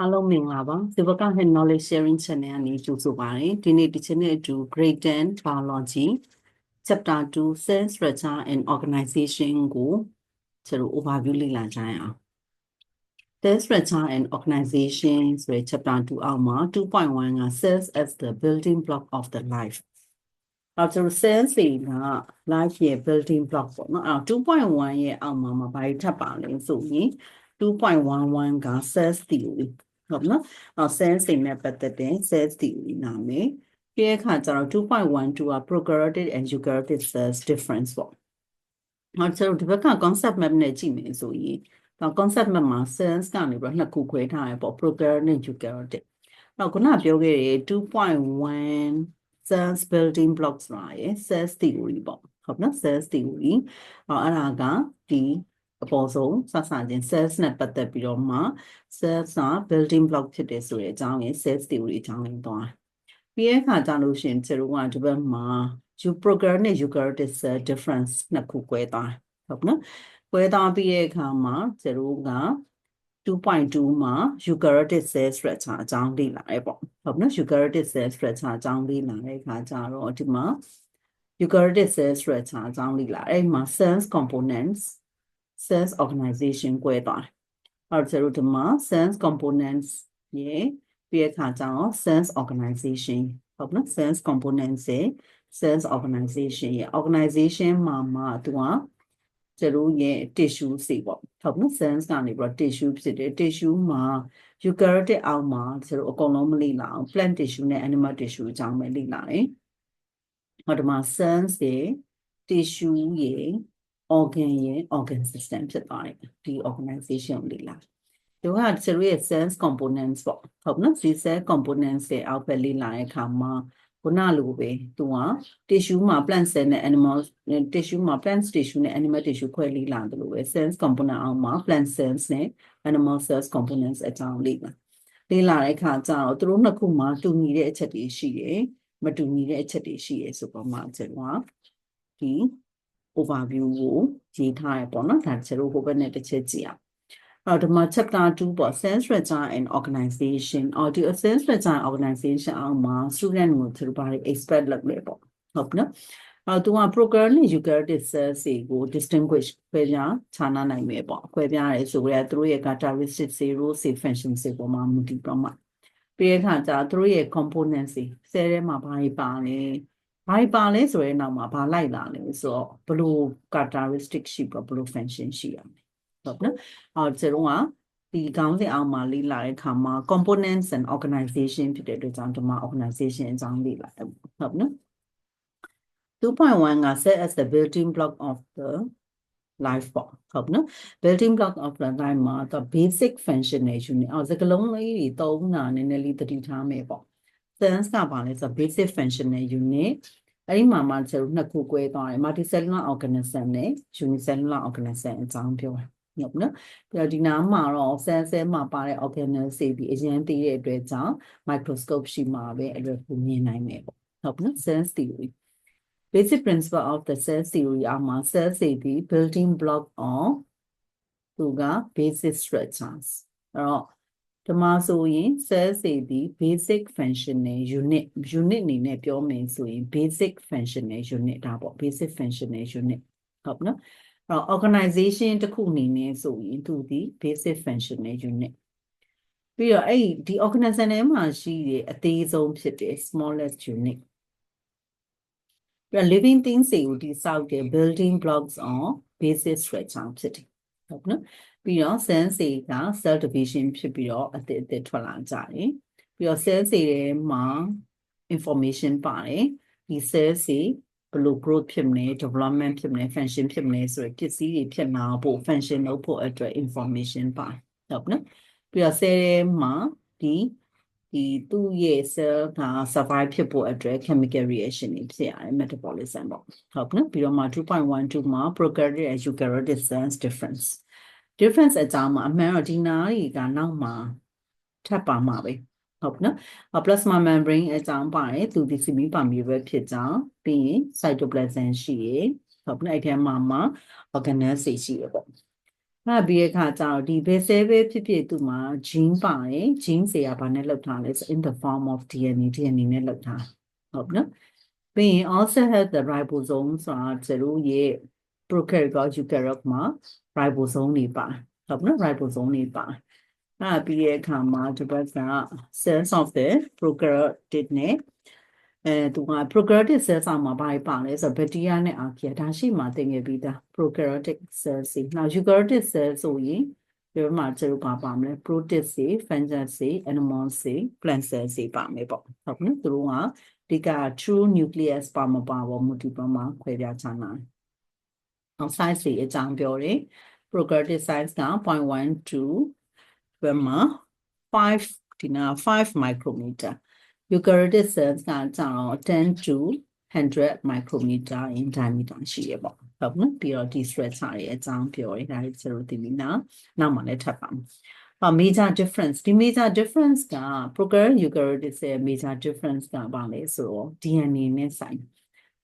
အားလုံးမင်္ဂလာပါဒီဘက်က Head Knowledge Sharing Channel ကနေကြိုဆိုပါရစေဒီနေ့ဒီချက်နဲ့အတူ Grade 10 Biology Chapter 2 Cell Structure and Organization ကိုကျွန်တော် overview လေ့လာကြရအောင် Cell Structure and Organization ဆိုတဲ့ Chapter 2အောက်မှာ2.1က Cells as the building block of the life အဲ့တော့ cells တွေက life ရဲ့ building block ပေါ့နော်အဲ့တော့2.1ရဲ့အောက်မှာမဘာတွေထပ်ပါလဲဆိုရင်2.11က cells theory ဟုတ်နော်အော် cells တွေနဲ့ပတ်သက်တဲ့ cells theory နာမည်ပြီးတဲ့အခါကျတော့2.12က prokaryotic and eukaryotic cells difference ပေါ့နောက်ကျတော့ဒီဘက်က concept map နဲ့ကြည့်မယ်ဆိုရင်တော့ concept map မှာ cells ကနေပြီးတော့နှစ်ခုခွဲထားရပေါ့ prokaryotic and eukaryotic နောက်ခုနပြောခဲ့တဲ့2.1 cells building blocks လာရယ် cells theory ပေါ့ဟုတ်နော် cells theory အော်အဲ့ဒါကဒီ အပေါ်ဆုံးစစချင်း cells နဲ့ပတ်သက်ပြီးတော့မှ cells က building block ဖြစ်တယ်ဆိုတဲ့အကြောင်းရယ် cells theory အကြောင်းရင်းသွားပြီးရဲ့အခါကြလို့ရှိရင်ကျွန်တော်ကဒီဘက်မှာ you prokaryotic နဲ့ eukaryotic cell difference နှစ်ခု꿰သွားဟုတ်နော်꿰သွားပြီးရဲ့အခါမှာကျွန်တော်က2.2မှာ eukaryotic cell structure အကြောင်းလေ့လာရဲပေါ့ဟုတ်နော် eukaryotic cell structure အကြောင်းလေ့လာတဲ့အခါကျတော့ဒီမှာ eukaryotic cell structure အကြောင်းလေ့လာအဲ့မှာ cells components cells organization 꿰သွားတယ်အဲ့တော့ကျွန်တော်ဒီမှာ cells components ရေပြီးတဲ့အခါကျတော့ cells organization ဟုတ်နော် cells components ရဲ့ cells organization ရဲ့ organization မှာမှာသူကကျတို့ရဲ့ tissue စီပေါ့ဟုတ်နော် cells ကနေပြီးတော့ tissue ဖြစ်တယ် tissue မှာ eukaryotic အောက်မှာကျတို့အကုန်လုံးမလေ့လာအောင် plant tissue နဲ့ animal tissue အကြောင်းပဲလေ့လာတယ်ဟောဒီမှာ cells ရဲ့ tissue ရဲ့ organ ရဲ့ organ system ဖြစ်သွားတယ်ဒီ organization ကိုလေ့လာသူကကျတို့ရဲ့ cells components ပေါ့ဟုတ်နော်ဒီ cell components ရဲ့အောက်ဘက်လေ့လာတဲ့အခါမှာခုနလိုပဲသူက tissue မှာ plant cell နဲ့ animal tissue မှာ plant tissue နဲ့ animal tissue ခွဲလေ့လာတယ်လို့ပဲ cells component အောက်မှာ plant cells နဲ့ animal cells components အကြောင်းလေ့လာလေ့လာတဲ့အခါကျတော့သူတို့နှစ်ခုမှာတူညီတဲ့အချက်တွေရှိတယ်မတူညီတဲ့အချက်တွေရှိရဆိုတော့မှကျွန်တော်ဒီ overview ကိုရေးထားရပေါ့နော်ဒါကျွန်တော်ဟိုဘက်နဲ့တစ်ချက်ကြည့်အောင်အော်ဒီမှာ chapter 2ပေါ့ sense structure and organization အော်ဒီ sense structure and organization အောင်မှာ student ကိုသူတို့ဘာတွေ expect လုပ်လဲပေါ့ဟုတ်နော်အော်သူက prokaryotic eukaryotic cells တွေကို distinguish ခွဲခြားခြားနားနိုင်မယ်ပေါ့ခွဲပြားရဲဆိုကြတဲ့သူတို့ရဲ့ characteristic zero say function တွေပေါ်မှာမူတည်ပြီးမှပြီးတဲ့အခါကျသူတို့ရဲ့ components တွေ cell ထဲမှာဘာတွေပါလဲ ဘာတွေပါလဲဆိုရဲနောက်မှာဘာလိုက်လာလဲဆိုတော့ဘယ်လို characteristic ရှိပါဘယ်လို function ရှိရမလဲဟုတ်နော်အော်ကျွန်တော်ကဒီခေါင်းစဉ်အောင်မှာလေ့လာတဲ့အခါမှာ components and organization ဖြစ်တဲ့အတွက်ကြောင့်ဒီမှာ organization အကြောင်းလေ့လာတယ်ဟုတ်နော်2.1က set as the building block of the life ပေါ့ဟုတ်နော် building block of the life မှာ the basic functional unit အော်စကလုံးလေးတွေသုံးတာနည်းနည်းလေးသတိထားမယ်ပေါ့ sense ကပါလဲဆို basic functional unit အဲ့ဒီမှာမှကျွန်တော်နှစ်ခု꿰သွားတယ် multicellular organism နဲ့ unicellular organism အကြောင်းပြောတယ်ဟုတ်နော်ပြီးတော့ဒီနားမှာတော့ cell cell မှာပါတဲ့ organelle တွေပြီးအရင်သိတဲ့အတွက်ကြောင့် microscope ရှိမှာပဲအဲ့လိုကိုမြင်နိုင်မယ်ပေါ့ဟုတ်နော် cell theory basic principle of the cell theory အမှာ cell တွေဒီ building block of သူက basic structures အဲ့တော့ ဒီမှာဆိုရင် cell တွေဒီ basic functional unit unit အနေနဲ့ပြောမယ်ဆိုရင် basic functional unit ဒါပေါ့ basic functional unit ဟုတ်နော်အဲ့တော့ organization တစ်ခုအနေနဲ့ဆိုရင်သူဒီ basic functional unit ပြီးတော့အဲ့ဒီ organism ထဲမှာရှိတဲ့အသေးဆုံးဖြစ်တဲ့ smallest unit ပြီးတော့ living things တွေကိုတိစောက်တဲ့ building blocks on basic structure ဖြစ်တယ်ဟုတ်နော် ပြီးတော့ cell တွေက cell division ဖြစ်ပြီးတော့အသစ်အသစ်ထွက်လာကြတယ်ပြီးတော့ cell တွေထဲမှာ information ပါတယ်ဒီ cell တွေဘယ်လို growth ဖြစ်မလဲ development ဖြစ်မလဲ function ဖြစ်မလဲဆိုရယ်ပစ္စည်းတွေဖြစ်လာဖို့ function လုပ်ဖို့အတွက် information ပါဟုတ်နော်ပြီးတော့ cell ထဲမှာဒီဒီသူ့ရဲ့ cell က survive ဖြစ်ဖို့အတွက် chemical reaction တွေဖြစ်ရတယ် metabolism ပေါ့ဟုတ်နော်ပြီးတော့မှ2.12မှာ prokaryotic and eukaryotic cells difference difference အကြောင်းမှာအမှန်တော့ဒီနားတွေကနောက်မှာထပ်ပါမှာပဲဟုတ်နော် plasma membrane အကြောင်းပါတယ်သူဒီ semi permeable ဖြစ်ကြောင်းပြီးရင် cytoplasm ရှိရယ်ဟုတ်နော်အဲ့ထဲမှာမှာ organelles တွေရှိရပေါ့အဲ့ဒါပြီးတဲ့အခါကျတော့ဒီဘယ်ဆဲပဲဖြစ်ဖြစ်သူမှာ gene ပါတယ် gene တွေကဘာနဲ့လောက်ထားလဲဆို in the form of DNA DNA နဲ့လောက်ထားဟုတ်နော်ပြီးရင် also have the ribosome ဆိုတာကျတို့ရဲ့ prokaryote eukaryote မှာ ribosome တွေပါဟုတ်နော် ribosome တွေပါအဲ့ဒါပြီးတဲ့အခါမှာဒီဘက်က cells of the prokaryote နဲ့အဲသူက prokaryotic cells မှာဘာတွေပါလဲဆိုတော့ bacteria နဲ့ archaea ဒါရှိမှသင်ခဲ့ပြီးသား prokaryotic cells တွေနောက် eukaryotic cells ဆိုရင်ဒီမှာကျတော့ပါပါမလဲ protist တွေ fungus တွေ animal တွေ plant cells တွေပါမယ်ပေါ့ဟုတ်နော်သူတို့ကဒီက true nucleus ပါမပါဘောမူဒီပေါ်မှာခွဲပြချနာအောင် size တွေအကြောင်းပြောတယ် prokaryotic size က0.12ဘယ်မှာ5ဒီနာ5 micrometer eukaryotic cells ကကျတော့10 to 100 micrometer in diameter ရှိရပေါ့ဟုတ်နော်ပြီးတော့ဒီ structure တွေအကြောင်းပြောရတာကျတော့ဒီနေ့နောက်နောက်မှလည်းထပ်ပါမယ်။ major difference ဒီ major difference က prokaryotic eukaryotic cell major difference ကဘာလဲဆိုတော့ DNA နဲ့ဆိုင်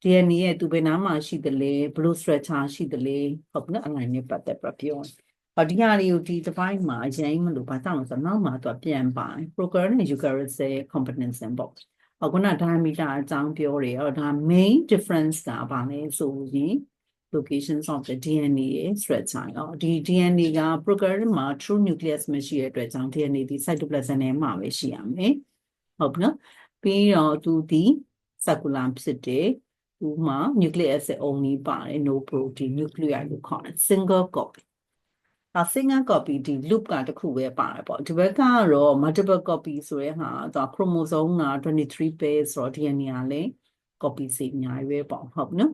DNA ရဲ့သူဘယ်နားမှာရှိသလဲဘယ်လို structure ရှိသလဲဟုတ်နော်အဲ့ဒါနဲ့ပတ်သက်ပြီးပြော။ဟောဒီဟာတွေကိုဒီတစ်ပိုင်းမှာအရင်မလို့ဘာကြောင့်လဲဆိုတော့နောက်မှာသူကပြန်ပါတယ် prokaryotic နဲ့ eukaryotic cell components ပေါ့။အခုန diameter အကြောင်းပြောတယ်။အော်ဒါ main difference ကဘာလဲဆိုရင် locations of the DNA ရဲ့ structure เนาะဒီ DNA က prokaryote မှာ true nucleus မရှိတဲ့အတွက်ကြောင့် DNA ဒီ cytoplasm ထဲမှာပဲရှိရမယ်ဟုတ်ပြီနော်ပြီးတော့သူဒီ circular ဖြစ်တယ် သူမှာ nucleic acid only ပါတယ် no protein nuclei လို့ခေါ်တယ် single copy ဒါ single copy ဒီ loop ကတစ်ခုပဲပါတယ်ပေါ့ဒီဘက်ကတော့ multiple copy ဆိုရဲဟာသူ chromosome က23 pairs ဆိုတော့ DNA ကလည်း copy စီအများကြီးပဲပေါ့ဟုတ်နော်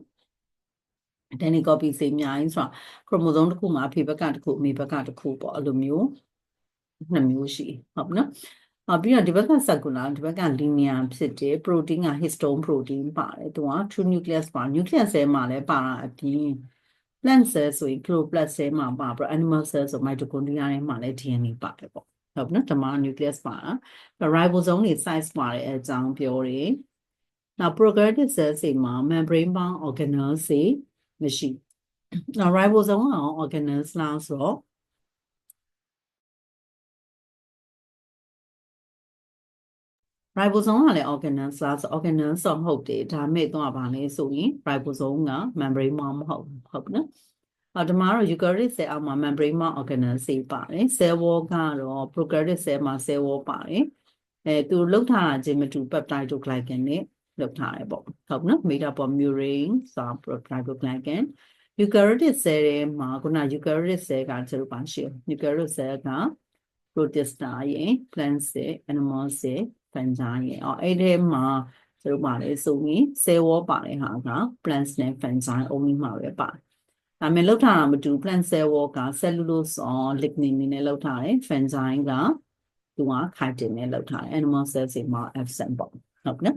DNA copy စေအများကြီးဆိုတာ chromosome တစ်ခုမှာအဖေဘက်ကတစ်ခုအမေဘက်ကတစ်ခုပေါ့အဲ့လိုမျိုးနှစ်မျိုးရှိဟုတ်နော် အပြီးတော့ဒီဘက်က circular ဒီဘက်က linear ဖြစ်တယ် protein က histone protein ပါတယ်သူက true nucleus ပါ nucleus cell မှာလည်းပါတာအပြင် plant cell ဆိုရင် chloroplast cell မှာပါပြီး animal cell ဆို mitochondria ထဲမှာလည်း DNA ပါတယ်ပေါ့ဟုတ်နော်ဓမ္မ nucleus ပါတာ ribosome တွေ size ပါတယ်အကြောင်းပြောတယ်နောက် prokaryotic cells တွေမှာ membrane bound organelles တွေမရှိ။ now ribosome က organelles လားဆိုတော့ ribosome ကလည်း organelles လားဆို organelles တော့ဟုတ်တယ်ဒါမဲ့တော့ဗာလဲဆိုရင် ribosome က membrane မဟုတ်ဟုတ်နော်အော်ဒီမှာတော့ eukaryotic cell အောက်မှာ membrane မ organelles တွေပါတယ် cell wall ကတော့ prokaryotic cell မှာ cell wall ပါတယ်အဲသူလောက်ထားတာချင်းမတူ peptide တို့ glycan နဲ့လောက်ထားတယ်ပေါ့ဟုတ်နော် made up of murine ဆို glycan eukaryotic cell ထဲမှာခုန eukaryotic cell ကကျတော့ပါရှိ eukaryotic cell က protista ရဲ့ plant cell animal cell fungi ရဲ့အော်အဲ့ဒီမှာကျတော့ပါလေဆိုရင် cell wall ပါတဲ့ဟာက plants နဲ့ fungi only မှာပဲပါတယ်ဒါမဲ့လောက်ထားတာမတူ plant cell wall က cellulose or lignin နဲ့လောက်ထားတယ် fungi ကသူက chitin နဲ့လောက်ထားတယ် animal cells တွေမှာ absent ပေါ့ဟုတ်နော်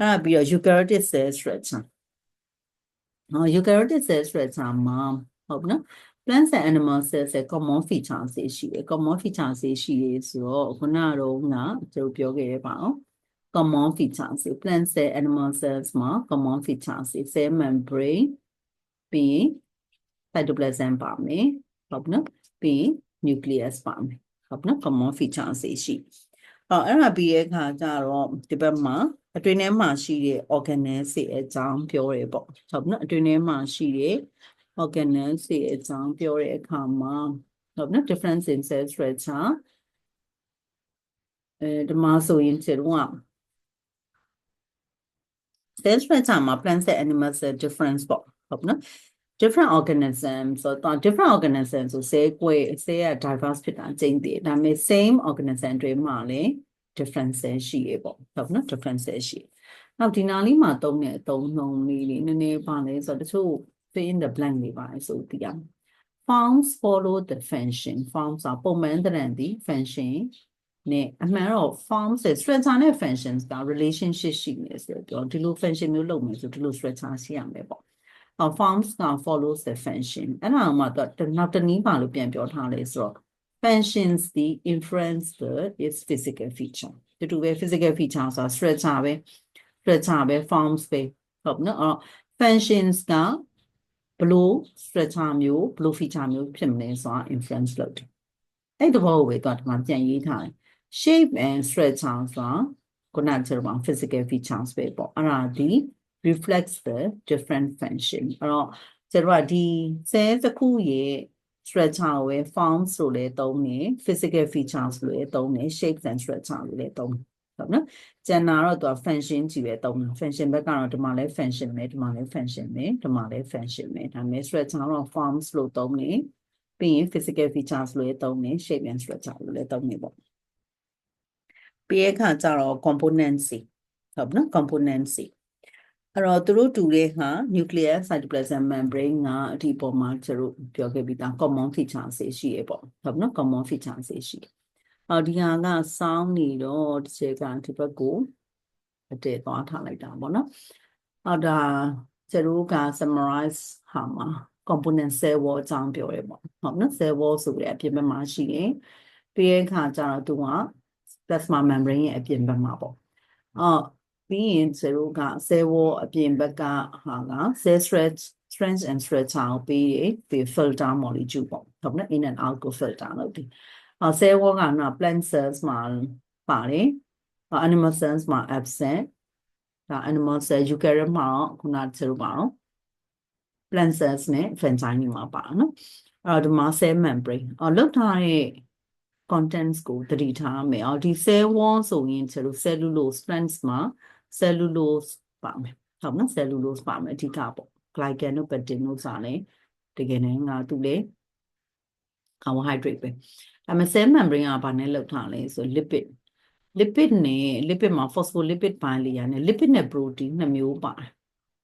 အဲ့ပြီးတော့ eukaryotic cell structure ဟော eukaryotic cell structure မှာဟုတ်နော် plants and animal cells ရဲ့ common features တွေရှိတယ် common features တွေရှိရဆိုတော့ခုနကတော့ကကျွန်တော်ပြောခဲ့ရပါအောင် common features တွေ plant cell animal cells မှာ common features တွေ cell membrane ပြီး cytoplasm ပါမယ်ဟုတ်နော်ပြီး nucleus ပါမယ်ဟုတ်နော် common features တွေရှိအော်အဲ့ဒါပြီးရဲ့အခါကျတော့ဒီဘက်မှာအတွင်းထဲမှာရှိတဲ့ organelles တွေအကြောင်းပြောရဲပေါ့ဟုတ်နော်အတွင်းထဲမှာရှိတဲ့ organelles တွေအကြောင်းပြောတဲ့အခါမှာဟုတ်နော် difference in cell structure အဲဒီမှာဆိုရင်ကျတော့ cell structure မှာ plant cell animal cell difference ပေါ့ဟုတ်နော် different organism ဆိုတော့ different organism ဆို cell ကွဲ cell က diverse ဖြစ်တာအကျဉ်းတည်းဒါပေမဲ့ same organism တွေမှာလည်း different cell ရှိရပေါ့ဟုတ်နော် different cell ရှိနောက်ဒီနာလေးမှာသုံးတဲ့အသုံးနှုန်းလေးတွေနည်းနည်းပါလဲဆိုတော့တချို့ fill in the blank တွေပါဆိုသိရမယ် forms follow the function forms ကပုံမှန်တဲ့ဒီ function နဲ့အမှန်တော့ forms ရဲ့ structure နဲ့ functions က relationship ရှိနေဆိုတော့ဒီလို function မျိုးလုပ်မယ်ဆိုဒီလို structure ရှိရမယ်ပေါ့ uh, forms က follows the function အဲ့ဒါမှတော့နောက်တနည်းပါလို့ပြန်ပြောထားလဲဆိုတော့ functions the influence the is physical feature တူတူပဲ physical feature ဆိုတာ structure ပဲ structure ပဲ forms ပဲဟုတ်နော်အဲ့တော့ functions က ဘလို့ structure မျိုးဘလို့ feature မျိုးဖြစ်မလဲဆိုတာ inference လုပ်တယ်အဲ့ဒီဘောကိုပဲသူကဒီမှာပြန်ရေးထားတယ် shape and structure ဆိုတာခုနကကျွန်တော် physical features ပဲပေါ့အဲ့ဒါဒီ reflects the different function အဲ့တော့ကျွန်တော်ကဒီ cell တစ်ခုရဲ့ structure ကိုပဲ forms လို့လည်းသုံးတယ် physical features လို့လည်းသုံးတယ် shapes and structure လို့လည်းသုံးတယ် ဟုတ်နော်ကျန်တာတော့သူက function ကြီးပဲသုံးတာ function ဘက်ကတော့ဒီမှာလည်း function ပဲဒီမှာလည်း function ပဲဒီမှာလည်း function ပဲဒါပေမဲ့ structure တော့ forms လို့သုံးတယ်ပြီးရင် physical features လို့လည်းသုံးတယ် shape and structure လို့လည်းသုံးတယ်ပေါ့ပြီးရခါကျတော့ components ဟုတ်နော် components အဲ့တော့သူတို့တူတဲ့ဟာ nuclear cytoplasm membrane ကအဒီပေါ်မှာကျတို့ပြောခဲ့ပြီးသား common feature ဆေးရှိရပေါ့ဟုတ်နော် common feature ဆေးရှိတယ်။ အော်ဒီဟာကစောင်းနေတော့တစ်ချက်ကဒီဘက်ကိုအတည်သွားထားလိုက်တာပေါ့နော်။အော်ဒါကျတို့က summarize ဟာမှာ component cell wall အကြောင်းပြောရဲပေါ့ဟုတ်နော် cell wall ဆိုတဲ့အပြင်ဘက်မှာရှိရင်ပြီးရဲ့အခါကျတော့သူက plasma membrane ရဲ့အပြင်ဘက်မှာပေါ့။အော်ပြီးရင်ဇေရိုကဆဲဝေါ်အပြင်ဘက်ကဟာကဆဲ stretch strength and stretch အောင်ပြီးရပြီး filter molecule ပေါ့ဟုတ်နော် in and out ကို filter လုပ်တယ်အဲ ဆဲဝေါ်ကနော် plant cells မှာပါတယ် animal cells မှာ absent ဒါ animal cell eukaryote မှာခုနဇေရိုပါတော့ plant cells နဲ့ fungi မှာပါနော်အဲ့တော့ဒီမှာ cell membrane အော်လောက်ထားတဲ့ contents ကိုသတိထားမယ်အော်ဒီ cell wall ဆိုရင်ကျတော့ cellulose plants မှာ cellulose ပါမယ်ဟုတ်နော် cellulose ပါမယ်အဓိကပေါ့ glycan တို့ pectin တို့စာလဲတကယ်နဲ့ငါသူလေ carbohydrate ပဲ ဒါပေမဲ့ cell membrane ကဘာနဲ့လောက်ထားလဲဆို lipid lipid နဲ့ lipid မှာ phospholipid bilayer နဲ့ lipid နဲ့ protein နှစ်မျိုးပါတယ်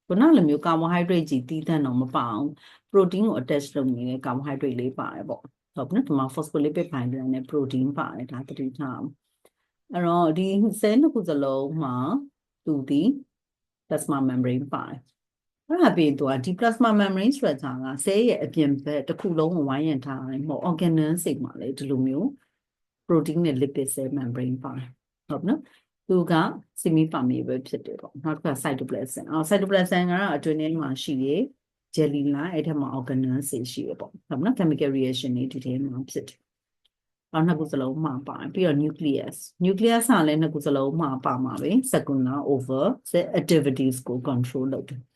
ခုနလိုမျိုး carbohydrate ကြီးတီးသန့်တော့မပါအောင် protein ကို attach လုပ်နေတဲ့ carbohydrate လေးပါတယ်ပေါ့ဟုတ်နော်ဒီမှာ phospholipid bilayer နဲ့ protein ပါတယ်ဒါသတိထားအောင်အဲ့တော့ဒီ cell နှစ်ခုစလုံးမှာသူဒီ plasma membrane ပါတယ် အဲ့ဒါပြီးတော့ဒီ plasma membrane structure က cell ရဲ့အပြင်ဘက်တစ်ခုလုံးကိုဝိုင်းရံထားတယ်မဟုတ် organelle စိတ်မှာလေဒီလိုမျိုး protein နဲ့ lipid cell membrane ပါတယ်ဟုတ်နော်သူက semi permeable ဖြစ်တယ်ပေါ့နောက်က cytoplasm အော် cytoplasm ကတော့အတွင်းထဲမှာရှိရ jelly line အဲ့ထက်မှာ organelle စိတ်ရှိရပေါ့ဟုတ်နော် chemical reaction တွေဒီထဲမှာဖြစ်တယ်အော်နှစ်ခုစလုံးမှာပါတယ်ပြီးတော့ nucleus nucleus ကလည်းနှစ်ခုစလုံးမှာပါမှာပဲ secondary over the activities ကို control လုပ်တယ်အော်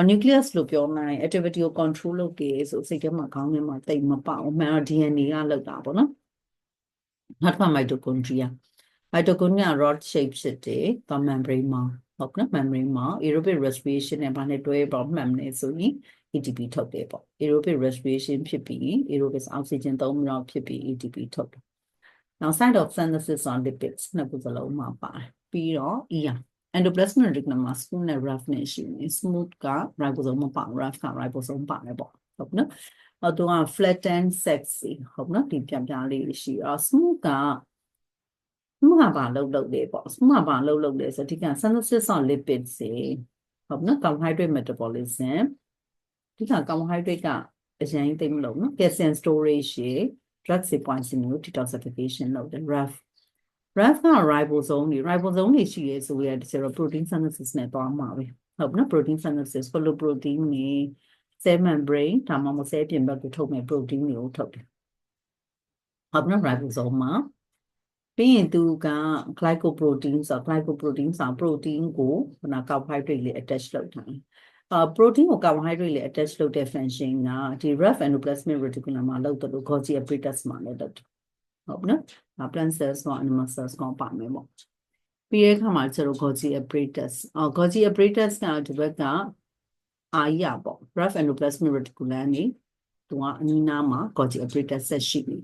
nucleus လို့ပြောနိုင် activity ကို control လုပ်တယ်ဆိုစိတ်ထဲမှာခေါင်းထဲမှာတိတ်မပေါအောင်မှန်တော့ DNA ကလောက်တာပေါ့နော်နောက်က mitochondria mitochondria rod shape ဖြစ်တယ်က membrane မှာဟုတ်နော် membrane မှာ aerobic respiration နဲ့ဘာနဲ့တွဲပေါ့မှန်မလဲဆိုရင် ATP ထုတ်တယ်ပေါ့ aerobic respiration ဖြစ်ပြီး aerobic oxygen သုံးပြီးတော့ဖြစ်ပြီး ATP ထုတ်တယ်နောက် site of synthesis on lipids နှစ်ခုစလုံးမှာပါတယ်ပြီးတော့ ER endoplasmic reticulum မှာ smooth နဲ့ rough နဲ့ရှိနေ smooth က ribosome မပါ rough က ribosome ပါတယ်ပေါ့ဟုတ်နော်အော်သူက flattened sexy ဟုတ်နော်ဒီပြန်ပြလေးရှိအော် smooth က smooth ကဘာလုပ်လုပ်လဲပေါ့ smooth ကဘာလုပ်လုပ်လဲဆိုဒီက synthesis on lipids စေဟုတ်နော် carbohydrate metabolism ဒီက carbohydrate ကအရင်သိမလို့နော် calcium storage ရေ drug sequencing ကို detoxification လုပ်တယ် rough rough က ribosome တွေ ribosome တွေရှိရဲဆိုရတဲ့ကျတော့ protein synthesis နဲ့သွားမှာပဲဟုတ်နော် protein synthesis polyprotein တွေ cell membrane ဒါမှမဟုတ် cell ပြင်ဘက်ကိုထုတ်မဲ့ protein တွေကိုထုတ်တယ်ဟုတ်နော် ribosome မှာပြီးရင်သူက glycoprotein ဆို glycoprotein ဆို protein ကိုခုန carbohydrate လေး attach လုပ်ထားတယ်အာ protein ကို carbohydrate လေး attach လုပ်တဲ့ function ကဒီ rough endoplasmic reticulum မှာလုပ်တယ်လို့ Golgi apparatus မှာလည်းလုပ်တယ် ဟုတ်နော်ဒါ plant cells က animal cells ကပါမယ်ပေါ့ပြီးတဲ့အခါမှာကျတော့ Golgi apparatus အော် Golgi apparatus ကဒီဘက်ကအာရပေါ့ rough endoplasmic reticulum နေသူကအနီးနားမှာ Golgi apparatus ဆက်ရှိနေ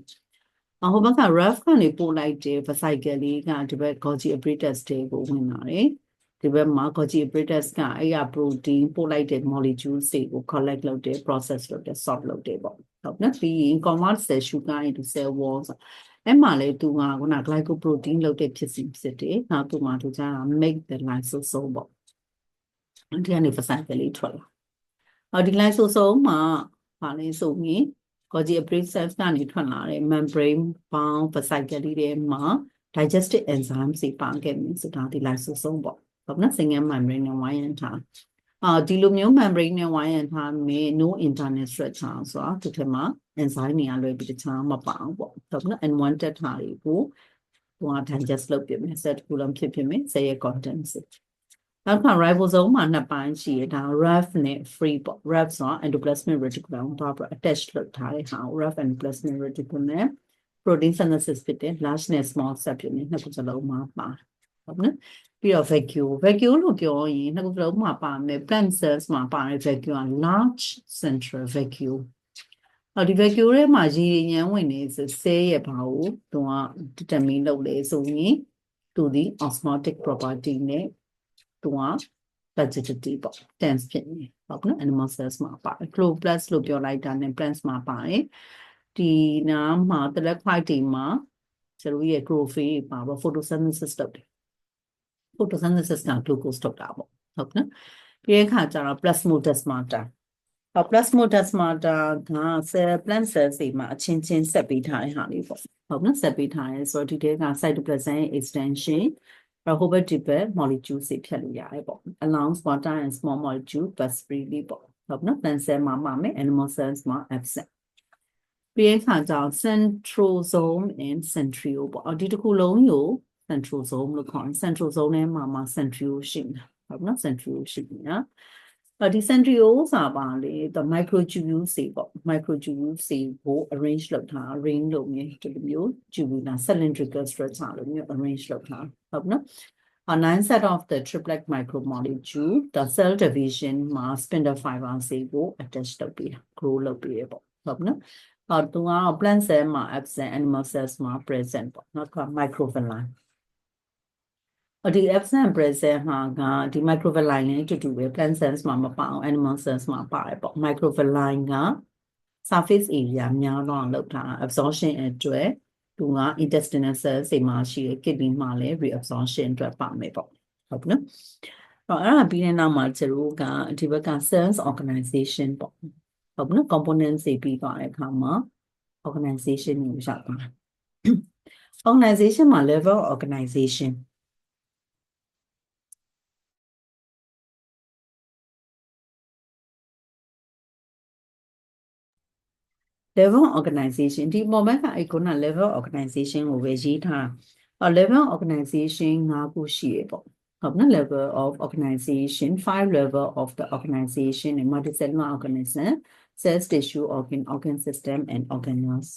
အဟိုဘက်က rough ကနေပို့လိုက်တဲ့ vesicle လေးကဒီဘက် Golgi apparatus တွေကိုဝင်လာတယ်ဒီဘက်မှာ Golgi apparatus ကအဲ့ရ protein ပို့လိုက်တဲ့ molecules တွေကို collect လုပ်တယ် process လုပ်တယ် sort လုပ်တယ်ပေါ့ဟုတ်နော်ပြီးရင် convert cell sugar into cell wall ဆို အဲ့မှာလေသူကခုန glycoprotein လုပ်တဲ့ဖြစ်စီဖြစ်တယ်နောက်သူမှသူက make the lysosome ပေါ့ဒီကနေ vesicle လေးထွက်လာအော်ဒီ lysosome မှာဘာလဲဆိုရင် Golgi apparatus ကနေထွက်လာတဲ့ membrane bound vesicle လေးတွေမှာ digestive enzymes တွေပါခဲ့ပြီဆိုတာဒီ lysosome ပေါ့ဟုတ်နော် single membrane နဲ့ဝိုင်းရထားအာဒီလိုမျိုး membrane နဲ့ဝိုင်းရံထားမယ် no internal structure ဆိုတာဒီထက်မှာ enzyme တွေကလွယ်ပြီးတခြားမပါဘူးပေါ့ဟုတ်နော် unwanted ဟာတွေကိုဟိုက digest လုပ်ပြမယ် set ကူလုံးဖြစ်ဖြစ်မယ် cell ရဲ့ contents နောက်က ribosome မှာနှစ်ပိုင်းရှိရဒါ raf နဲ့ free ပေါ့ raf ဆိုတာ endoplasmic reticulum ဘာပြ attach လုပ်ထားတဲ့ဟာ raf endoplasmic reticulum နဲ့ protein synthesis ဖြစ်တဲ့ large နဲ့ small cell ဖြစ်နေနှစ်ခုစလုံးမှာပါဟုတ်နော်ပြီးတော့ vacuole vacuole လို့ပြောရင်နှစ်ခုစလုံးမှာပါမယ် plant cells မှာပါတဲ့ vacuole က large central vacuole အော်ဒီ vacuole ထဲမှာရေညမ်းဝင်နေဆို cell ရဲ့ဘာကိုသူက determine လုပ်လေဆိုရင်သူဒီ osmotic property နဲ့သူက rigidity ပေါ့ tense ဖြစ်နေဟုတ်နော် animal cells မှာပါတယ် chloroplast လို့ပြောလိုက်တာနဲ့ plants မှာပါတယ်ဒီနားမှာ telephite တွေမှာကျတို့ရဲ့ chlorophyll ပါပေါ့ photosynthesis လုပ်တယ် photosynthesis က glucose ထုတ်တာပေါ့ဟုတ်နော်ပြီးတဲ့အခါကျတော့ plasmodesmata ဟော plasmodesmata က cell plant cells တွေမှာအချင်းချင်းဆက်ပေးထားတဲ့ဟာလေးပေါ့ဟုတ်နော်ဆက်ပေးထားရဲဆိုတော့ဒီတဲက cytoplasm extension တော့ Hobart Dipper molecule တွေဖြတ်လို့ရတယ်ပေါ့ along water and small molecule but freely ပေါ့ဟုတ်နော် plant cell မှာမှာမယ် animal cells မှာ absent ပြီးတဲ့အခါကျတော့ centrosome and centriole ပေါ့ဒီတစ်ခုလုံးကို centrosome လို့ခေါ်တယ် centrosome ထဲမှာမှာ centriole ရှိတယ်ဟုတ်နော် centriole ရှိတယ်နော်အဲ ဒီ centriole စာပါလေ the microtubule စီပေါ့ microtubule စီကို arrange လုပ်ထား ring လို့မျိုးဒီလိုမျိုး tubular cylindrical structure လို့မျိုး arrange လုပ်ထားဟုတ်နော် a nine set of the triplet micromolecule the cell division မှာ spindle fiber စီကို attach လုပ်ပြီး grow လုပ်ပြီးရပေါ့ဟုတ်နော်အော်သူက plant cell မှာ absent animal cells မှာ present ပေါ့နောက်က microvilli အဒီ absent present မှာကဒီ microvilli နဲ့တူတူပဲ plant cells မှာမပါအောင် animal cells မှာပါတယ်ပေါ့ microvilli က surface area များတော့လောက်တာ absorption အတွက်သူက intestinal cells တွေမှာရှိတဲ့ kidney မှာလည်း reabsorption အတွက်ပါမယ်ပေါ့ဟုတ်ပြီနော်အဲ့အဲ့ဒါပြီးတဲ့နောက်မှာကျတို့ကဒီဘက်က cells organization ပေါ့ဟုတ်ပြီနော် components တွေပြီးသွားတဲ့အခါမှာ organization ကိုရောက်သွား organization မှာ level organization Level organization ဒီ moment ကအဲ့ခုန level organization ကိုပဲရေးထားတာ level organization ၅ခုရှိရပေါ့ဟုတ်နော် level of organization five level of the organization and multicellular organism cells tissue organ organ system and organelles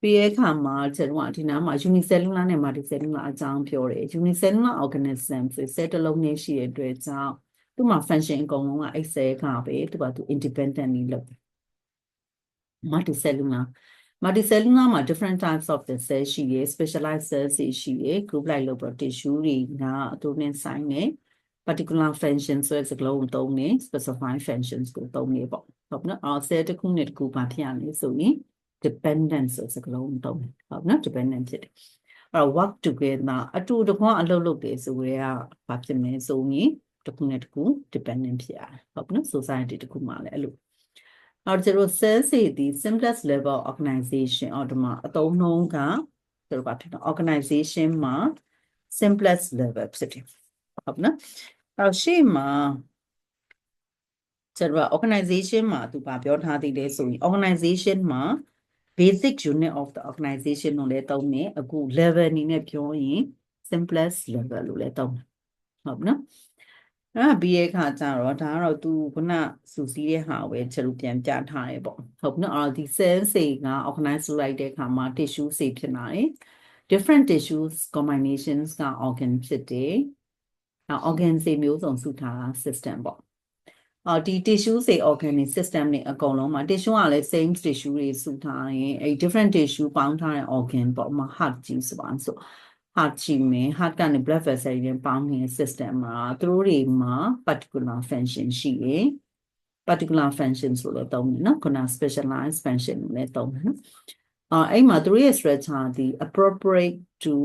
ပြီးရဲ့အခါမှာကျွန်တော်ကဒီနားမှာ unicellular နဲ့ multicellular အကြောင်းပြောတယ် unicellular organism ဆို cell တစ်လုံးနဲ့ရှိတဲ့အတွက်ကြောင့်သူ့မှာ function အကုန်လုံးကအဲ့ cell ကပဲသူကသူ independently လုပ်တယ် multicellular multicellular မှာ different types of the cell ရှိရယ် specialized cells တွေရှိရယ် group လိုက်လို့ tissue တွေကအတူနဲ့ဆိုင်နေ particular function ဆိုတဲ့စကားလုံးကိုသုံးနေ specified functions ကိုသုံးနေပေါ့ဟုတ်နော်အော် cell တစ်ခုနဲ့တစ်ခုပါဖြစ်ရနေဆိုရင် dependent ဆိုစကားလုံးသုံးတယ်ဟုတ်နော် dependent ဖြစ်တယ်အဲ့တော့ work together အတူတကွအလုပ်လုပ်တယ်ဆိုရဲကဘာဖြစ်မလဲဆိုရင်တစ်ခုနဲ့တစ်ခု dependent ဖြစ်ရတယ်ဟုတ်နော် society တစ်ခုမှာလည်းအဲ့လို နောက်ကျတော့ cell စီဒီ simplest level organization အော်ဒီမှာအသုံးနှုန်းကကျတော့ဘာဖြစ်လဲ organization မှာ simplest level ဖြစ်တယ်ဟုတ်နော်အော်ရှေ့မှာကျတော့ organization မှာသူဗာပြောထားသေးတယ်ဆိုရင် organization မှာ basic unit of the organization လို့လည်းသုံးတယ်အခု level အနေနဲ့ပြောရင် simplest level လို့လည်းသုံးတယ်ဟုတ်နော် အဲ့ဒါပြီးရဲ့အခါကျတော့ဒါကတော့သူခုနစူစီးတဲ့ဟာပဲချက်လို့ပြန်ပြထားတယ်ပေါ့ဟုတ်နော်အဲ့တော့ဒီ cell စေက organize လုပ်လိုက်တဲ့အခါမှာ tissue စေဖြစ်လာတယ် different tissues combinations က organ ဖြစ်တယ်အဲ့ organ စေမျိုးစုံစုထားတာ system ပေါ့အော်ဒီ tissue စေ organ တွေ system တွေအကုန်လုံးမှာ tissue ကလည်း same tissue တွေစုထားရင်အဲ့ different tissue ပေါင်းထားတဲ့ organ ပေါ့မှာ heart ကြီးဆိုပါဆို heart ရှိမယ် heart ကနေ blood vessel တွေပေါင်းနေတဲ့ system မှာသူတို့တွေမှာ particular function ရှိရယ် particular function ဆိုလို့သုံးတယ်နော်ခုန specialized function လို့လည်းသုံးတယ်နော်အော်အဲ့မှာသူတို့ရဲ့ structure ဒီ appropriate to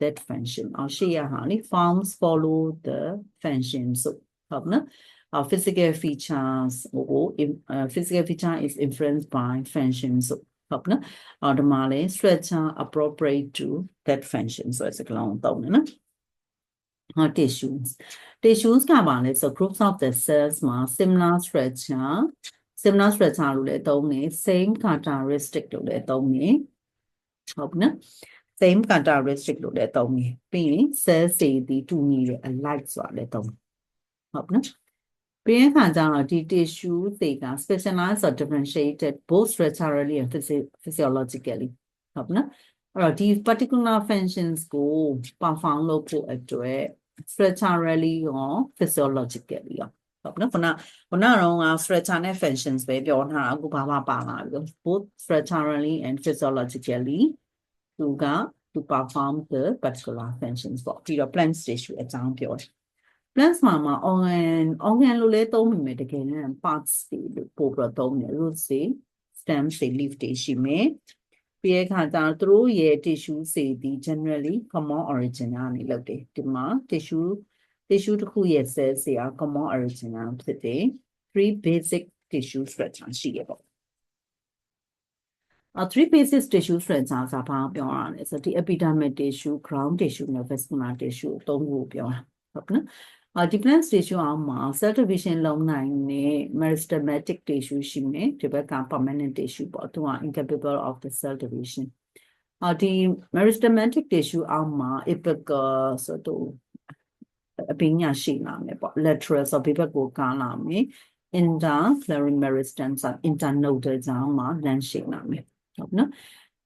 that function အော်ရှေ့ရဟာလေ forms follow the function ဆိုဟုတ်နော် our physical features or uh, physical feature is influenced by functions ဆို ဟုတ်နော်အော်ဒီမှာလေ structure appropriate to that function ဆိုတဲ့စကားလုံးသုံးတယ်နော်ဟော tissues tissues ကပါလဲဆို groups of the cells မှာ similar structure similar structure လို့လည်းသုံးတယ် same characteristic လို့လည်းသုံးတယ်ဟုတ်ပြီနော် same characteristic လို့လည်းသုံးတယ်ပြီးရင် cells တွေဒီတူညီတယ် alike ဆိုတာလည်းသုံးတယ်ဟုတ်ပြီနော် ပြီးရင်ခါကျတော့ဒီ tissue တွေက specialized or differentiated both structurally and physi- physiologically ဟုတ်ပြီနော်အဲ့တော့ဒီ particular functions ကို perform လုပ်ဖို့အတွက် structurally ရော physiologically ရောဟုတ်နော်ခုနခုနကတော့ structure နဲ့ functions ပဲပြောထားတာအခုဘာမှပါလာပြီ both structurally and physiologically သူက to perform the particular functions ပေါ့ပြီးတော့ plant tissue အကြောင်းပြောတယ် plants မှာမှာ organ organ လို့လည်းသုံးမိမယ်တကယ်နဲ့ parts တွေလို့ပို့ပြီးတော့သုံးတယ် roots တွေ stems တွေ leaf တွေရှိမယ်ပြီးတဲ့အခါကျတော့သူတို့ရဲ့ tissue တွေဒီ generally common origin ကနေလုပ်တယ်ဒီမှာ tissue tissue တစ်ခုရဲ့ cells တွေက common origin ကဖြစ်တယ် three basic tissue structure ရှိရပေါ့အ three basic tissue structure ဆိုတာဘာပြောရလဲဆိုတော့ဒီ epidermal tissue ground tissue နဲ့ vascular tissue အသုံးကိုပြောတာဟုတ်ကဲ့အာ ဒီ plant tissue အောင်မှာ cell division လုံးနိုင်တဲ့ meristematic tissue ရှိမယ်ဒီဘက်က permanent tissue ပေါ့သူက incapable of the cell division အာဒီ meristematic tissue အောင်မှာ apical ဆိုတော့အပင်ညာရှိလာမယ်ပေါ့ lateral ဆိုဘေးဘက်ကိုကားလာမယ် interclaring meristem ဆို internodal ကြောင့်မှာလမ်းရှိလာမယ်ဟုတ်နော်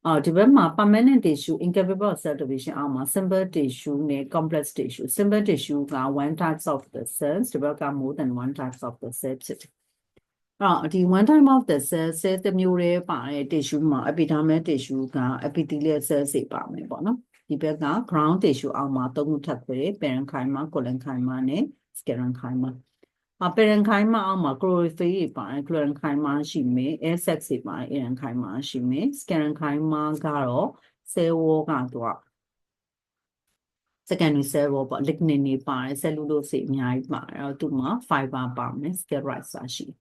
အော်ဒီဘက်မှာ permanent tissue incapable of cell division အောက်မှာ simple tissue နဲ့ complex tissue simple tissue က one types of the cells ဒီဘက်က more than one types of the cells ဖြစ်တယ်အော်ဒီ one time of the cell cell တစ်မျိုးလေးပါတဲ့ tissue မှာ epidermal tissue က epithelial cells တွေပါမယ်ပေါ့နော်ဒီဘက်က ground tissue အောက်မှာသုံးခုထပ်ခွဲ parenchyma collenchyma နဲ့ sclerenchyma အ parenchyma အောက်မှာ chlorophyll တွေပါတယ် chlorenchyma ရှိမယ် air sacs တွေပါတယ် erenchyma ရှိမယ် sclerenchyma ကတော့ cell wall ကတော့ secondary cell wall ပေါ့ lignin တွေပါတယ် cellulose တွေအများကြီးပါတယ်အဲ့တော့သူမှာ fiber ပါမယ် sclerite စာရှိတယ်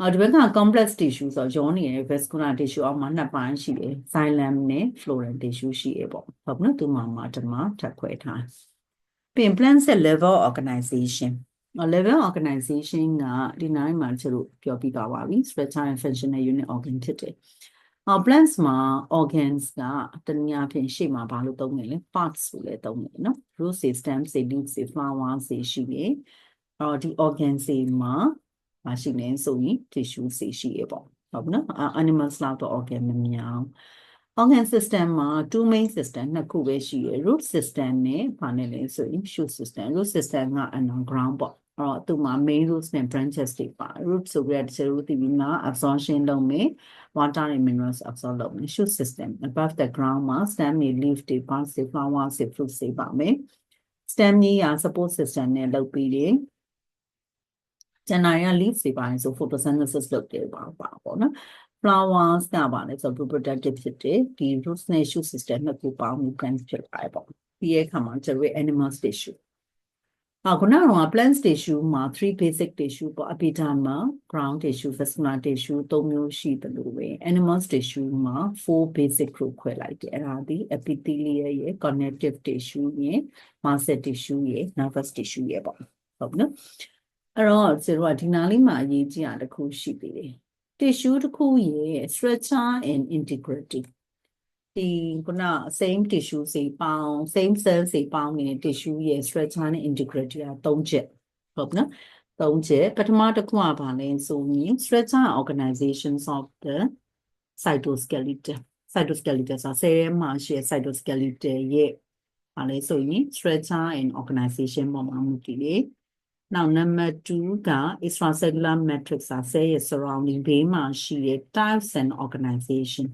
အော်ဒီဘက်က complex tissue ဆိုတော့ရောနေတဲ့ vascular tissue အောက်မှာနှစ်ပိုင်းရှိတယ် xylem နဲ့ floral tissue ရှိရပေါ့ဟုတ်နော်သူမှာမှာဒီမှာထပ်ခွဲထားပြင် plant cell level organization level organization ကဒီနိုင်မှာကျလို့ပြောပြသွားပါပြီ structure and functional unit organ ဖြစ်တယ်အော် plants မှာ organs ကတနည်းအားဖြင့်ရှေ့မှာဘာလို့သုံးလဲလဲ parts ဆိုလဲသုံးတယ်နော် root system တွေ leaf တွေ flower တွေရှိတယ်အော်ဒီ organs တွေမှာမရှိလဲဆိုရင် tissue တွေရှိရပေါ့ဟုတ်နော် animals လောက်တော့ organ မများ organ system မှာ two main system နှစ်ခုပဲရှိရ root system နဲ့ဘာနဲ့လဲဆိုရင် shoot system root system က underground ပေါ့အဲ့ တော့သူမှာ main roots နဲ့ branches တွေပါ root ဆိုပြီးတော့တချို့တို့သိပြီးနာ absorption လုပ်မယ် water နဲ့ minerals absorb လုပ်မယ် shoot system above the ground မှာ stem တွေ leaf တွေ buds တွေ flowers တွေ fruits တွေပါမယ် stem ကြီးက support system နဲ့လုပ်ပြီးတယ်ကျန်တာရ leaves တွေပါတယ်ဆို photosynthesis လုပ်တယ်ပါပါပေါ့နော် flowers ကပါလဲဆို reproductive ဖြစ်တယ်ဒီ roots နဲ့ shoot system နှစ်ခုပေါင်းပြီး plant ဖြစ်ပါတယ်ပေါ့ပြီးရဲ့အခါမှာကျတော့ animals tissue အခုခုနကတော့ plant tissue မှာ3 basic tissue ပေါ့ epidermal ground tissue vascular tissue သုံးမျိုးရှိတယ်လို့ပဲ animals tissue မှာ4 basic group ခွဲလိုက်တယ်အဲ့ဒါဒီ epithelial ရဲ့ connective tissue ရဲ့ muscle tissue ရဲ့ nervous tissue ရဲ့ပေါ့ဟုတ်နော်အဲ့တော့ကျတော့ဒီနားလေးမှာအရေးကြီးတာတစ်ခုရှိသေးတယ် tissue တစ်ခုရဲ့ structure and integrity ဒီခုန same tissue စီပေါင်း same cell စီပေါင်းနေတဲ့ tissue ရဲ့ structure နဲ့ integrity က၃ချက်ဟုတ်နော်၃ချက်ပထမတစ်ခုကဘာလဲဆိုရင် structure and organizations of the cytoskeleton cytoskeleton ဆိုတာ cell မှာရှိတဲ့ cytoskeleton ရဲ့ဘာလဲဆိုရင် structure and organization ပေါ်မှာမူတည်တယ်နောက် number 2က extracellular matrix စာ cell ရဲ့ surrounding ဘေးမှာရှိတဲ့ types and organization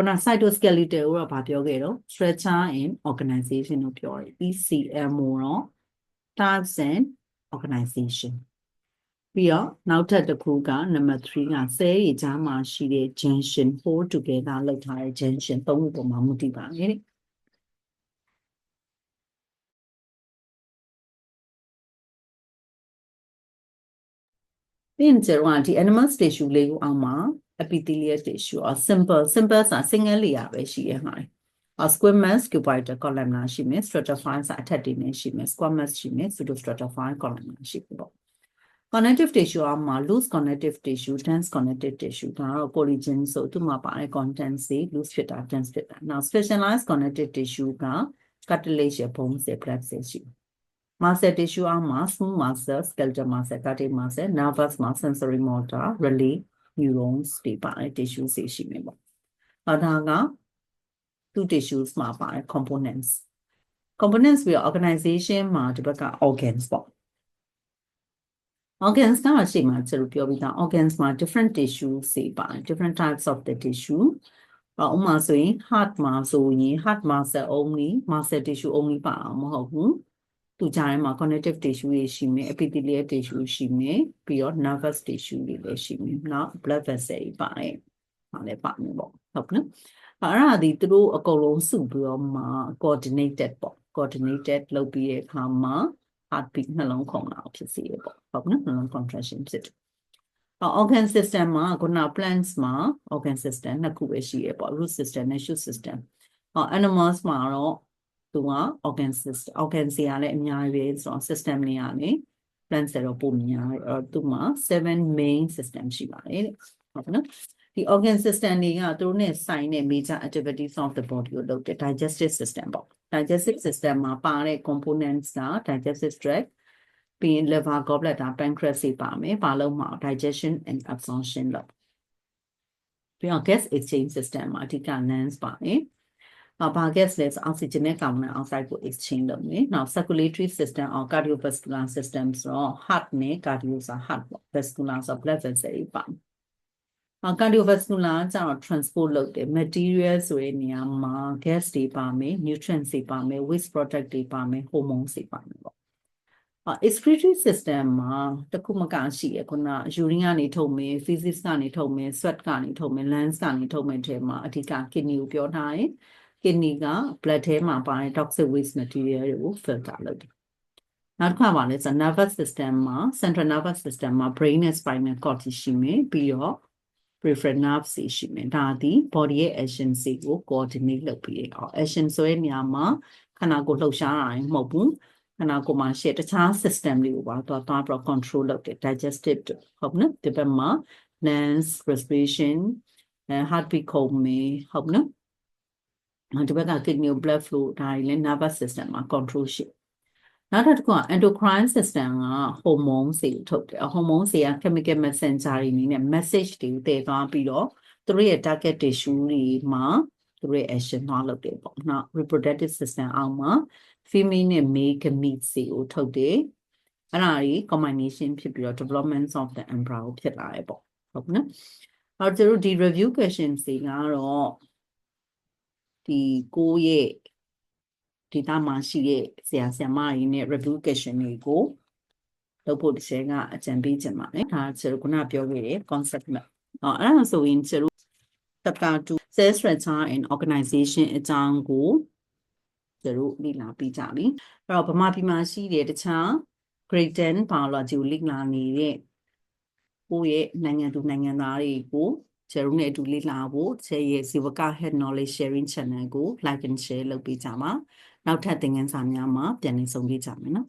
ခုန cytoskeleton ကိုတော့ဗာပြောခဲ့တော့ structure and organization ကိုပြောတယ် ECM ကိုတော့ types and organization ပြီးတော့နောက်ထပ်တစ်ခုက number 3က cell ရဲ့ကြားမှာရှိတဲ့ junction hold together လောက်ထားတဲ့ junction သုံးခုပေါ်မှာမူတည်ပါတယ်တဲ့ပြီးရင်ကျတော့ဒီ animal tissue လေးကိုအောင်မှာ epithelial tissue or simple simple ဆိုတာ single layer ပဲရှိရမှာ uh, squamous cuboidal columnar ရှိမယ် stratified ဆိုအထက်တွေနဲ့ရှိမယ် squamous ရှိမယ် pseudo stratified columnar ရှိပြီပေါ့ connective tissue အမှာ loose connective tissue dense connective tissue ဒါတော့ collagen ဆိုသူ့မှာပါတဲ့ content တွေ loose ဖြစ်တာ dense ဖြစ်တာ now specialized connective tissue က cartilage ရဲ့ bone တွေ blood တွေရှိတယ် muscle tissue အမှာ smooth muscle skeletal muscle cardiac muscle nervous muscle sensory motor relay neurons တွေပါတဲ့ tissue တွေရှိမယ်ပေါ့။ဒါကသူ tissues မှာပါတဲ့ components components ပြီးတော့ organization မှာဒီဘက်က organs ပေါ့ organs ကရှေ့မှာကျွန်တော်ပြောပြီးသား organs မှာ different tissues တွေပါတယ် different types of the tissue အဥပမာဆိုရင် heart မှာဆိုရင် heart muscle only muscle tissue only ပါအောင်မဟုတ်ဘူး သူကြားထဲမှာ connective tissue တွေရှိမယ် epithelial tissue ရှိမယ်ပြီးတော့ nervous tissue တွေလည်းရှိမယ်နောက် blood vessel တွေပါတယ်ဒါလည်းပါမယ်ပေါ့ဟုတ်ကဲ့အဲ့ဒါဒီသူတို့အကုန်လုံးစုပြီးတော့မှ coordinated ပေါ့ coordinated လုပ်ပြီးတဲ့အခါမှာ heartbeat နှလုံးခုန်တာဖြစ်စေပေါ့ဟုတ်ကဲ့နှလုံး contraction ဖြစ်တယ် organ system မှာခုန plants မှာ organ system နှစ်ခုပဲရှိရပေါ့ root system နဲ့ shoot system ဟော animals မှာတော့ သူက organ system organ စီကလည်းအများကြီးပဲဆိုတော့ system တွေကနေ plants တွေတော့ပုံများတယ်အဲ့တော့သူမှာ7 main system ရှိပါတယ်တဲ့ဟုတ်နော်ဒီ organ system တွေကသူတို့နဲ့ဆိုင်တဲ့ major activities of the body ကိုလုပ်တဲ့ digestive system ပေါ့ digestive system မှာပါတဲ့ components က digestive tract ပြီးရင် liver gallbladder pancreas တွေပါမယ်ပါလုံးမှာ digestion and absorption လုပ်ပြီးတော့ gas exchange system မှာအဓိက lungs ပါမယ်အ ဘာ gas လဲဆို oxygen နဲ့ carbon dioxide ကို exchange လုပ်မယ်နောက် circulatory system or cardiovascular system ဆိုတော့ heart နဲ့ cardio ဆို heart ပေါ့ vascular ဆို blood vessel တွေပါမယ်အာ cardiovascular ကျတော့ transport လုပ်တယ် material ဆိုတဲ့နေရာမှာ gas တွေပါမယ် nutrients တွေပါမယ် waste product တွေပါမယ် hormones တွေပါမယ်ပေါ့အာ excretory system မှာတခုမကရှိရခုန urine ကနေထုတ်မယ် physics ကနေထုတ်မယ် sweat ကနေထုတ်မယ် lungs ကနေထုတ်မယ်ထဲမှာအဓိက kidney ကိုပြောထားတယ် kidney က blood ထဲမှာပါတဲ့ toxic waste material တွေကို filter လုပ်တယ်နောက်တစ်ခါပါလဲဆို nervous system မှာ central nervous system မှာ brain နဲ့ spinal cord ရှိမယ်ပြီးတော့ peripheral nerves တွေရှိမယ်ဒါသည် body ရဲ့ action တွေကို coordinate လုပ်ပြီးရအောင် action ဆိုတဲ့နေရာမှာခန္ဓာကိုယ်လှုပ်ရှားတာမဟုတ်ဘူးခန္ဓာကိုယ်မှာရှိတခြား system တွေကိုပါတော့သွားပြီး control လုပ်တယ် digestive ဟုတ်နော်ဒီဘက်မှာ lungs respiration heartbeat ခုန်မယ်ဟုတ်နော် ဒီဘက်က kidney blood flow ဒါတွေလည်း nervous system မှာ control ရှိနောက်တစ်ခုက endocrine system က hormone တွေထုတ်တယ် hormone တွေက chemical messenger တွေအနေနဲ့ message တွေတည်သွားပြီးတော့သူတို့ရဲ့ target tissue တွေမှာသူတို့ရဲ့ action သွားလုပ်တယ်ပေါ့နော် reproductive system အောက်မှာ female နဲ့ male gametes တွေကိုထုတ်တယ်အဲ့ဒါကြီး combination ဖြစ်ပြီးတော့ development of the embryo ဖြစ်လာတယ်ပေါ့ဟုတ်နော်အဲ့တော့တို့ဒီ review questions တွေကတော့ ဒီကိုယ့်ရဲ့ဒေတာမှာရှိတဲ့ဆရာဆရာမတွေနဲ့ review question တွေကိုလုပ်ဖို့တစ်ချက်ကအကြံပေးချင်ပါတယ်ဒါကျွန်တော်ခုနပြောခဲ့တဲ့ concept မှာအော်အဲ့ဒါဆိုရင်ကျွန်တော် chapter 2 cell structure and organization အကြောင်းကိုကျွန်တော်လေ့လာပြီးကြပြီအဲ့တော့ဗမာပြည်မှာရှိတဲ့တခြား grade 10 biology ကိုလေ့လာနေတဲ့ကိုယ့်ရဲ့နိုင်ငံသူနိုင်ငံသားတွေကို ကျရုံနဲ့အတူလေ့လာဖို့ကျရဲ့ဇီဝက head knowledge sharing channel ကို like and share လုပ်ပေးကြပါနောက်ထပ်သင်ခန်းစာများမှာပြန်လည်ဆုံတွေ့ကြမယ်နော်